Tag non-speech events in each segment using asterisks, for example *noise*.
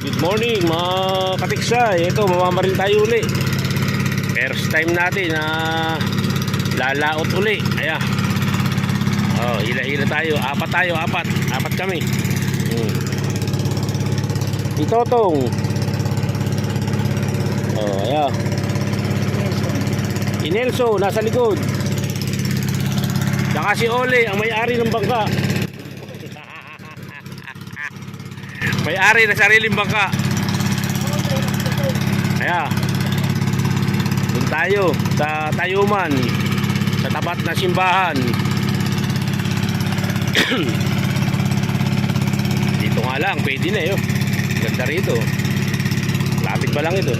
Good morning mga katiksay. Ito, mamamaril tayo uli. First time natin na lalaot uli. Ayan. Oh, hila-hila tayo. Apat tayo, apat. Apat kami. Hmm. Si Totong. Oh, ayan. Si Nelson, nasa likod. Saka si Ole, ang may-ari ng bangka. May-ari ng sariling bangka. Kaya, doon tayo sa Tayuman, sa tapat na simbahan. *clears throat* Dito nga lang, pwede na yun. Ganda rito. Lapit pa lang ito.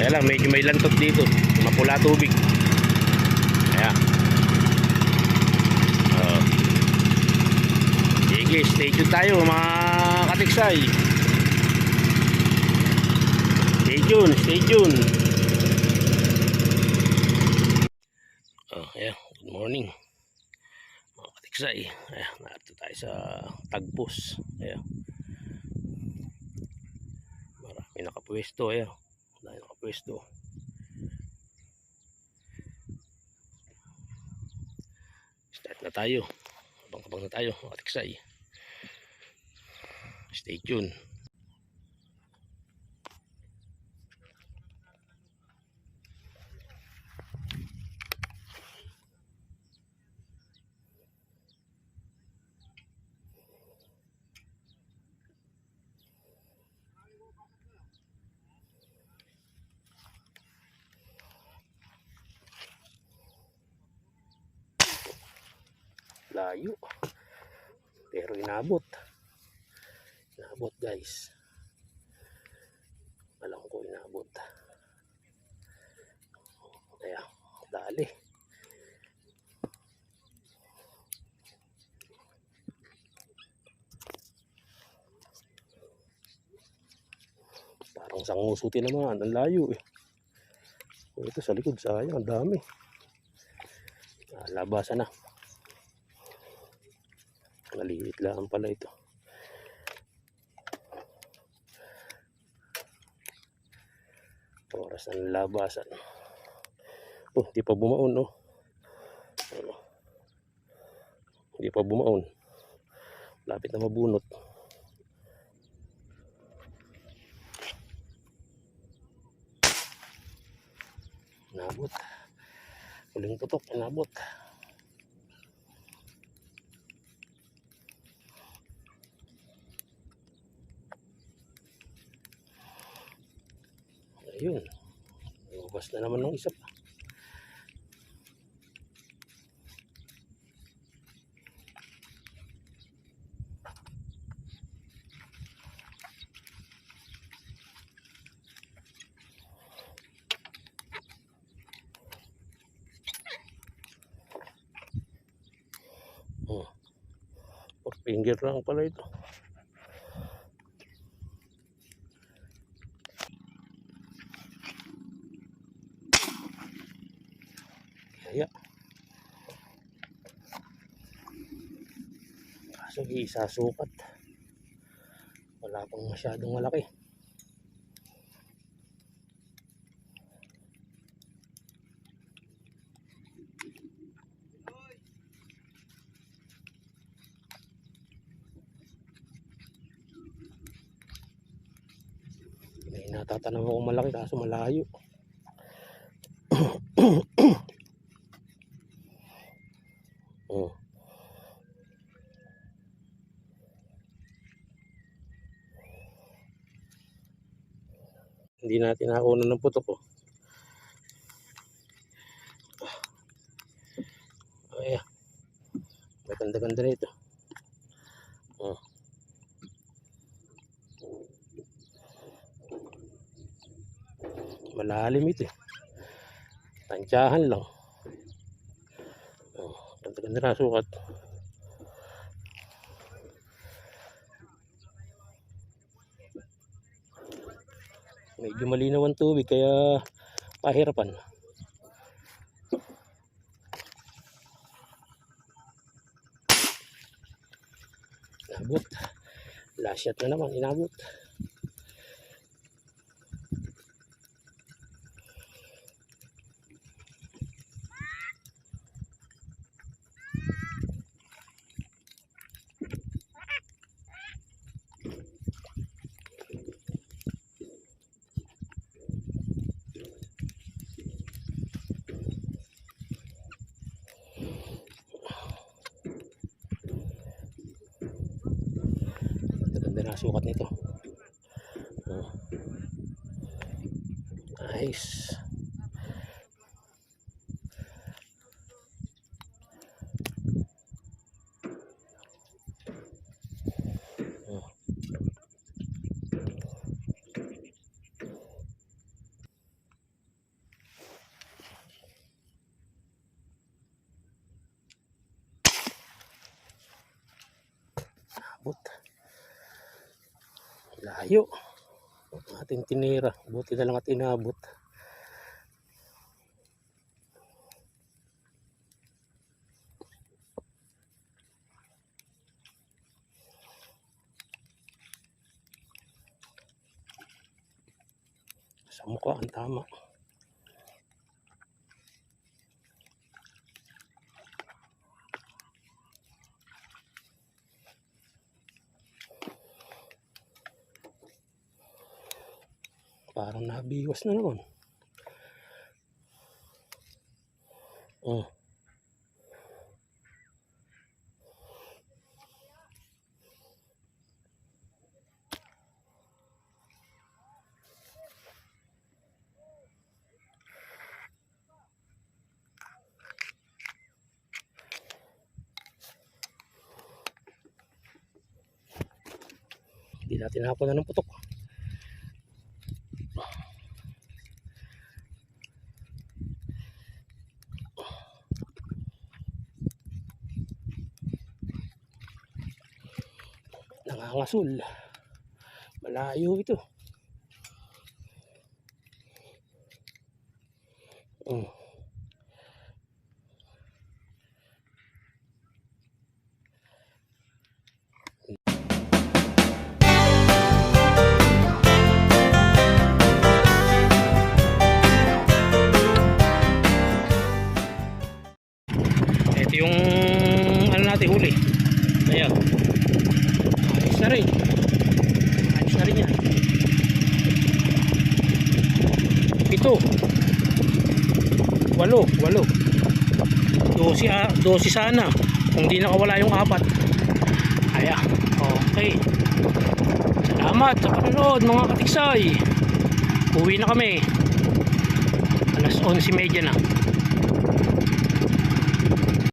Kaya lang, medyo may lantot dito. Mapula tubig. Kaya. Oh. Sige, stay tuned tayo mga katiksay. Stay tuned, stay tuned. Oh, yeah, good morning. Mga katiksay. Ayan, narito tayo sa Tagpos. Ayan. Marami nakapwesto. Ayan. Marami nakapwesto. Start na tayo. Abang-abang na tayo, mga katiksay. Stay tuned. Layo. Pero inabot. Inabot guys. Alam ko inabot. Kaya, dali. Parang sangusuti naman. Ang layo eh. O, Ito sa likod, sayang. Ang dami. Ah, labasan na. Maliit lang pala ito. Oras ng labasan. Oh, di pa bumaon, no? Ano? Di pa bumaon. Lapit na mabunot. Nabot. Huling tutok, nabot. Lumabas na naman ng isa pa. Oh. Four finger lang pala ito. Kaya. Kaso isa sukat. Wala pang masyadong malaki. May natatanong ako malaki kaso malayo. *clears throat* *coughs* Oh. Hindi natin nakuha ng putok oh. Ay, maganda-ganda rito. Oh. Malalim ito eh. Tansyahan lang. Oh, ganda-ganda na sukat. Medyo malinaw ang tubig kaya pahirapan. Inabot. Last shot na naman, inabot. Sukat nito. Oh. Nice. Oh. Abot. Layo. Ating tinira. Buti na lang at inabot. Sa mukha ang tama. Parang nabiwas na naman. Oh. Hindi natin hapon na ng putok. Nangangasul. Malayo ito. Oh. Ito yung ano natin huli. Ayan. Na rin. Ayos na rin yan. Ito. Walo, walo. Dosi, ah, dosi sana. Kung di nakawala yung apat. Ayan. Okay. Salamat sa panonood mga katiksay. Uwi na kami. Alas 11.30 na.